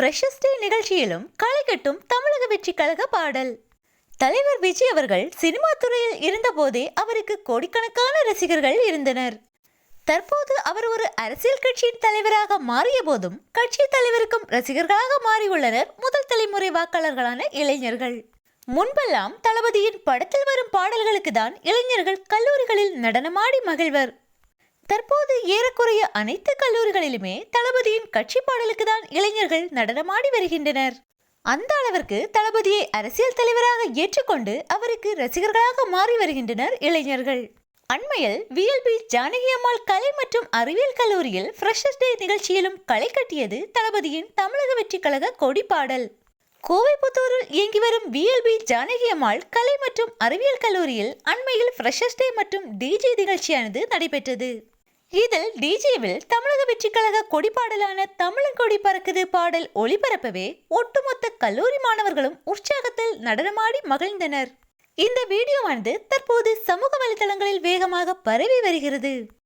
ஃப்ரெஷஸ் டே நிகழ்ச்சியிலும் களைகட்டும் தமிழக வெற்றி கழக பாடல். தலைவர் விஜய் அவர்கள் சினிமா துறையில் இருந்தபோதே அவருக்கு கோடிக்கணக்கான ரசிகர்கள் இருந்தனர். தற்போது அவர் ஒரு அரசியல் கட்சியின் தலைவராக மாறிய போதும் கட்சி தலைவருக்கும் ரசிகர்களாக மாறியுள்ளனர் முதல் தலைமுறை வாக்காளர்களான இளைஞர்கள். முன்பெல்லாம் தளபதியின் படத்தில் வரும் பாடல்களுக்கு தான் இளைஞர்கள் கல்லூரிகளில் நடனமாடி மகிழ்வர். தற்போது ஏறக்குறைய அனைத்து கல்லூரிகளிலுமே தளபதியின் கட்சி பாடலுக்கு தான் இளைஞர்கள் நடனமாடி வருகின்றனர். அந்த அளவிற்கு தளபதியை அரசியல் தலைவராக ஏற்றுக்கொண்டு அவருக்கு ரசிகர்களாக மாறி வருகின்றனர் இளைஞர்கள். அண்மையில் விஎல்பி ஜானகி அம்மாள் கலை மற்றும் அறிவியல் கல்லூரியில் ஃப்ரெஷர்ஸ் டே நிகழ்ச்சியிலும் களை கட்டியது தளபதியின் தமிழக வெற்றி கழக கொடி பாடல். கோவைப்புத்தூரில் இயங்கி வரும் விஎல்பி ஜானகி அம்மாள் கலை மற்றும் அறிவியல் கல்லூரியில் அண்மையில் ஃப்ரெஷர்ஸ் டே மற்றும் டிஜி நிகழ்ச்சியானது நடைபெற்றது. இதில் டிஜேவில் தமிழக வெற்றிக்கழக கழக கொடி தமிழன் கொடி பறக்குது பாடல் ஒளிபரப்பவே ஒட்டுமொத்த கல்லூரி மாணவர்களும் உற்சாகத்தில் நடனமாடி மகிழ்ந்தனர். இந்த வீடியோவானது தற்போது சமூக வலைதளங்களில் வேகமாக பரவி வருகிறது.